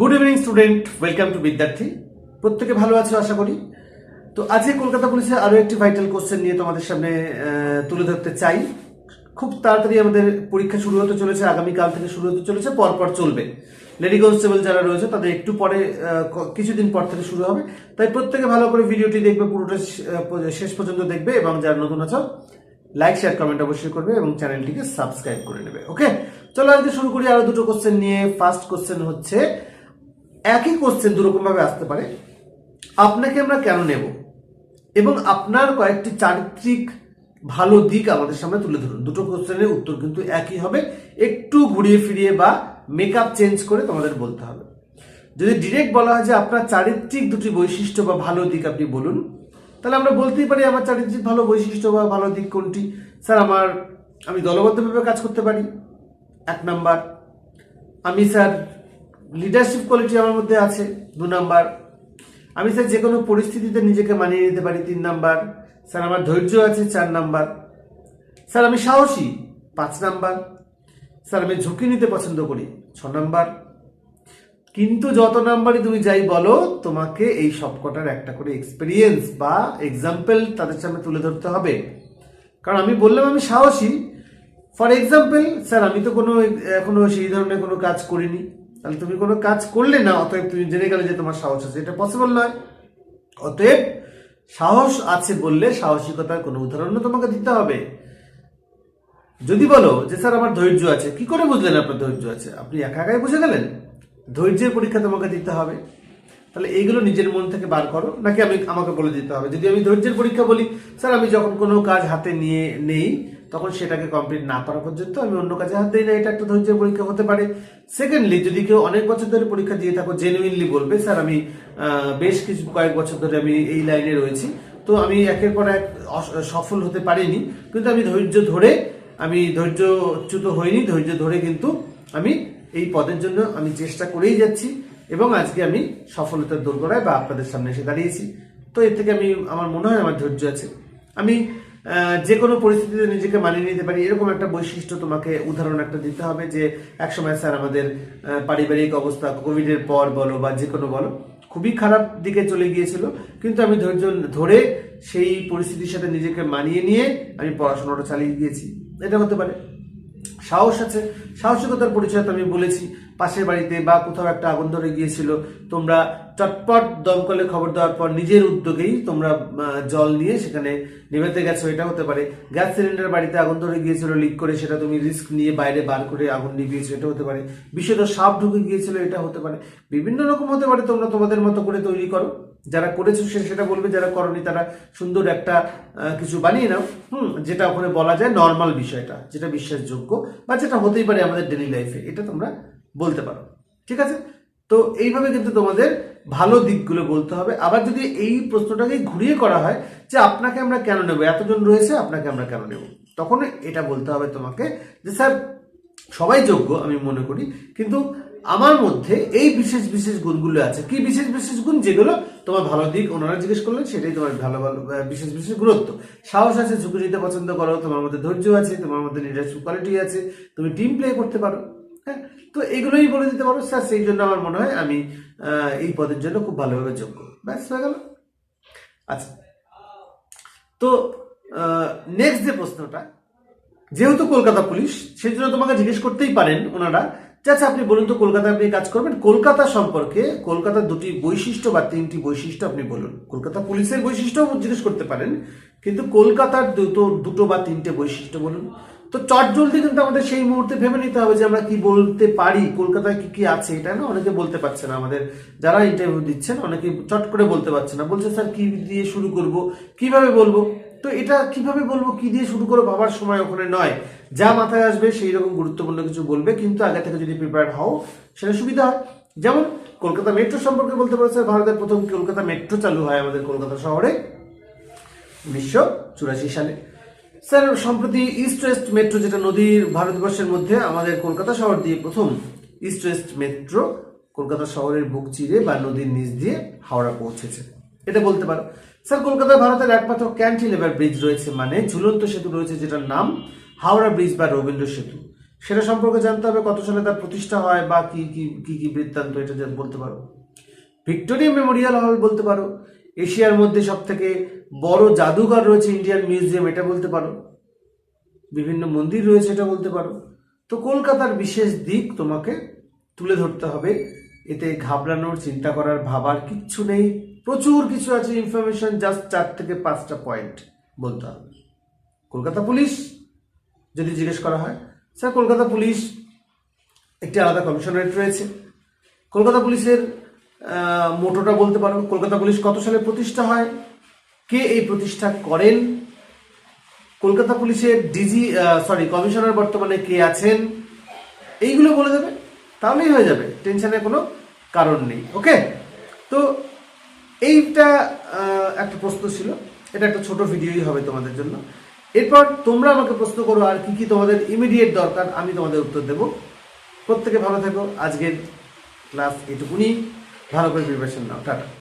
Good evening student welcome to বিদ্যার্থী প্রত্যেকে ভালো আছো, আশা করি? তো আজকে কলকাতা পুলিশের আরও একটি ভাইটাল কোশ্চেন নিয়ে তোমাদের সামনে তুলে ধরতে চাই। খুব তাড়াতাড়ি আমাদের পরীক্ষা শুরু হতে চলেছে আগামীকাল থেকে শুরু হতে চলেছে, পরপর চলবে। লেডি কনস্টেবল যারা রয়েছে, তাদের একটু পরে কিছুদিন পর থেকে শুরু হবে। তাই প্রত্যেকে ভালো করে ভিডিওটি দেখবে, পুরোটা শেষ পর্যন্ত দেখবে এবং যারা নতুন আছো লাইক শেয়ার কমেন্ট অবশ্যই করবে এবং চ্যানেলটিকে সাবস্ক্রাইব করে নেবে ওকে চলো আজকে শুরু করি আরও দুটো কোশ্চেন নিয়ে। ফার্স্ট কোশ্চেন হচ্ছে একই কোশ্চেন দুরকম ভাবে আসতে পারে। আপনাকে আমরা কেন নেব? এবং আপনার কয়েকটি চারিত্রিক ভালো দিক আমাদের সামনে তুলে ধরুন। দুটো কোশ্চেনের উত্তর কিন্তু একই হবে। একটু ঘুরিয়ে ফিরিয়ে বা মেকআপ চেঞ্জ করে তোমাদের বলতে হবে। যদি ডিরেক্ট বলা হয় যে আপনার চারিত্রিক দুটি বৈশিষ্ট্য বা ভালো দিক আপনি বলুন, তাহলে আমরা বলতেই পারি আমার চারিত্রিক ভালো বৈশিষ্ট্য বা ভালো দিক কোনটি? স্যার, আমার, আমি দলবদ্ধভাবে কাজ করতে পারি। এক নাম্বার আমি, স্যার লিডারশিপ কোয়ালিটি আমার মধ্যে আছে, দু নাম্বার। আমি স্যার যে কোনো পরিস্থিতিতে নিজেকে মানিয়ে নিতে পারি, তিন নাম্বার। স্যার, আমার ধৈর্য আছে, চার নাম্বার। স্যার, আমি সাহসী, পাঁচ নাম্বার। স্যার, আমি ঝুঁকি নিতে পছন্দ করি, ছ নাম্বার। কিন্তু যত নাম্বারই তুমি যাই বলো, তোমাকে এই সবকটার একটা করে এক্সপিরিয়েন্স বা এক্সাম্পল তাদের সামনে তুলে ধরতে হবে। কারণ আমি বললাম আমি সাহসী। ফর এক্সাম্পল স্যার, আমি তো কোনো, এখনও সেই ধরনের কোনো কাজ করিনি। তাহলে তুমি কোনো কাজ করলে না, অতএব তুমি জেনে গেলে যে তোমার সাহস আছে। এটা পসিবল নয়। অতএব সাহস আছে বললে সাহসিকতার কোনো উদাহরণও তোমাকে দিতে হবে। যদি বলো যে, স্যার, আমার ধৈর্য আছে। কি করে বুঝলেন আপনার ধৈর্য আছে? আপনি একা একাই বুঝে গেলেন? ধৈর্যের পরীক্ষা তোমাকে দিতে হবে। তাহলে এইগুলো নিজের মন থেকে বার করো। নাকি আমি, আমাকে বলে দিতে হবে? যদি আমি ধৈর্যের পরীক্ষা বলি, স্যার, আমি যখন কোনো কাজ হাতে নিয়ে, নেই তখন সেটাকে কমপ্লিট না করা পর্যন্ত আমি অন্য কাজে হাত দিই না, এটা একটা ধৈর্যের পরীক্ষা হতে পারে। সেকেন্ডলি যদি কেউ অনেক বছর ধরে পরীক্ষা দিয়ে থাকো জেনুইনলি বলবে, স্যার, আমি বেশ কিছু কয়েক বছর ধরে আমি এই লাইনে রয়েছি। তো আমি একের পর এক সফল হতে পারিনি, কিন্তু আমি ধৈর্য ধরে, আমি ধৈর্যচ্যুত হইনি, ধৈর্য ধরে কিন্তু আমি এই পদের জন্য আমি চেষ্টা করেই যাচ্ছি এবং আজকে আমি সফলতার দোরগোড়ায় বা আপনাদের সামনে এসে দাঁড়িয়েছি। তো এর থেকে আমি, আমার মনে হয় আমার ধৈর্য আছে। আমি যে কোনো পরিস্থিতিতে নিজেকে মানিয়ে নিতে পারি। এরকম একটা বৈশিষ্ট্য তোমাকে উদাহরণ একটা দিতে হবে যে, একসময় স্যার আমাদের পারিবারিক অবস্থা কোভিডের পর বলো বা যে কোনো বলো, খুবই খারাপ দিকে চলে গিয়েছিল। কিন্তু আমি ধৈর্য, ধরে সেই পরিস্থিতির সাথে নিজেকে মানিয়ে নিয়ে আমি পড়াশোনাটা চালিয়ে গিয়েছি। এটা হতে পারে। সাহস আছে। সাহসিকতার পরিচয় তো আমি বলেছি। পাশের বাড়িতে বা কোথাও একটা আগুন ধরে গিয়েছিল, তোমরা চটপট দমকলে খবর দেওয়ার পর নিজের উদ্যোগেই তোমরা জল নিয়ে সেখানে নেমেতে গেছো। এটা হতে পারে গ্যাস সিলিন্ডার বাড়িতে আগুন ধরে গিয়েছিল, লিক করে সেটা তুমি রিস্ক নিয়ে বাইরে বার করে আগুন নিভিয়েছো। এটা হতে পারে বিষয়টা সাপ ঢুকে গিয়েছিল, এটা হতে পারে। বিভিন্ন রকম হতে পারে, তোমরা তোমাদের মতো করে তৈরি করো। যারা করেছ সে সেটা বলবে, যারা করনি তারা সুন্দর একটা কিছু বানিয়ে নাও। হুম, যেটা ওখানে বলা যায় নর্মাল বিষয়টা, যেটা বিশ্বাসযোগ্য বা যেটা হতেই পারে আমাদের ডেলি লাইফে এটা তোমরা বলতে পারো, ঠিক আছে? তো এইভাবে কিন্তু তোমাদের ভালো দিকগুলো বলতে হবে। আবার যদি এই প্রশ্নটাকে ঘুরিয়ে করা হয় যে আপনাকে আমরা কেন নেব, এতজন রয়েছে, আপনাকে আমরা কেন নেব? তখন এটা বলতে হবে তোমাকে যে, স্যার, সবাই যোগ্য, আমি মনে করি। কিন্তু আমার মধ্যে এই বিশেষ বিশেষ গুণগুলো আছে। কি বিশেষ বিশেষ গুণ? যেগুলো তোমার ভালো দিক, ওনারা জিজ্ঞেস করলেন, সেটাই তোমার ভালো ভালো বিশেষ বিশেষ গুরুত্ব। সাহস আছে, ঝুঁকি নিতে পছন্দ করো, তোমার মধ্যে ধৈর্য আছে, তোমার মধ্যে লিডারশিপ কোয়ালিটি আছে, তুমি টিম প্লে করতে পারো হ্যাঁ? তো এগুলোই বলে দিতে পারো, স্যার, সেই জন্য আমার মনে হয় আমি এই পদের জন্য খুব ভালোভাবে যোগ্য ব্যাস, হয়ে গেল। আচ্ছা। তো নেক্সট যে প্রশ্নটা, যেহেতু কলকাতা পুলিশ সেই জন্য তোমাকে জিজ্ঞেস করতেই পারেন ওনারা আচ্ছা আপনি বলুন তো কলকাতায় আপনি কাজ করবেন? কলকাতা সম্পর্কে কলকাতার দুটি বৈশিষ্ট্য বা তিনটি বৈশিষ্ট্য আপনি বলুন। কলকাতা পুলিশের বৈশিষ্ট্য জিজ্ঞেস করতে পারেন। কিন্তু কলকাতার দুটো দুটো বা তিনটে বৈশিষ্ট্য বলুন। তো চট জলদি কিন্তু আমাদের সেই মুহূর্তে ভেবে নিতে হবে যে আমরা কি বলতে পারি, কলকাতায় কি কি আছে এটা না অনেকে বলতে পারছে না। আমাদের যারা ইন্টারভিউ দিচ্ছেন অনেকে চট করে বলতে পারছে না। বলছে, স্যার, কি দিয়ে শুরু করব? কীভাবে বলব? তো এটা কীভাবে বলব, কি দিয়ে শুরু করব ভাবার সময় ওখানে নয়। যা মাথায় আসবে সেই রকম গুরুত্বপূর্ণ কিছু বলবে, কিন্তু আগে থেকে যদি প্রিপেয়ার হও, সেটা সুবিধা হয়। যেমন, কলকাতা মেট্রো সম্পর্কে বলতে পারো, স্যার, ভারতের প্রথম কলকাতা মেট্রো চালু হয় আমাদের কলকাতা শহরে। উনিশশো চুরাশি সালে। স্যার, সম্প্রতি ইস্ট ওয়েস্ট মেট্রো যেটা নদীর ভারতবর্ষের মধ্যে আমাদের কলকাতা শহর দিয়ে প্রথম ইস্ট ওয়েস্ট মেট্রো কলকাতা শহরের বুক চিরে বা নদীর নিচ দিয়ে হাওড়া পৌঁছেছে। এটা বলতে পারো। স্যার কলকাতায় ভারতের একমাত্র ক্যান্টি ক্যান্টিলেভার ব্রিজ রয়েছে মানে ঝুলন্ত সেতু রয়েছে, যেটার নাম হাওড়া ব্রিজ বা রবীন্দ্র সেতু। সেটা সম্পর্কে জানতে হবে, কত সালে তার প্রতিষ্ঠা হয় বা কি কি কি বৃত্তান্ত, এটা বলতে পারো। ভিক্টোরিয়া মেমোরিয়াল হল বলতে পারো। এশিয়ার মধ্যে সব থেকে বড় জাদুঘর রয়েছে ইন্ডিয়ান মিউজিয়াম এটা বলতে পারো। বিভিন্ন মন্দির রয়েছে, এটা বলতে পারো। তো কলকাতার বিশেষ দিক তোমাকে তুলে ধরতে হবে। এতে ঘাবড়ানোর, চিন্তা করার, ভাবার কিচ্ছু নেই। প্রচুর কিছু আছে ইনফরমেশন জাস্ট চার থেকে পাঁচটা পয়েন্ট বলতে হবে। কলকাতা পুলিশ, যদি জিজ্ঞেস করা হয়। স্যার, কলকাতা পুলিশ একটি আলাদা কমিশনারেট রয়েছে। কলকাতা পুলিশের মোটোটা বলতে পারো। কলকাতা পুলিশ কত সালে প্রতিষ্ঠা হয়? কে এই প্রতিষ্ঠা করেন? কলকাতা পুলিশের ডিজি সরি কমিশনার বর্তমানে কে আছেন? এইগুলো বলে দেবে, তাহলেই হয়ে যাবে, টেনশনের কোনো কারণ নেই, ওকে? তো এইটা একটা প্রশ্ন ছিল, এটা একটা ছোট ভিডিওই হবে তোমাদের জন্য। এরপর তোমরা আমাকে প্রশ্ন করো, আর কি কি তোমাদের ইমিডিয়েট দরকার, আমি তোমাদের উত্তর দেব। প্রত্যেকে ভালো থেকো, আজকের ক্লাস এটুকুনি। ভালো করে প্রিপারেশন নাও, টাটা।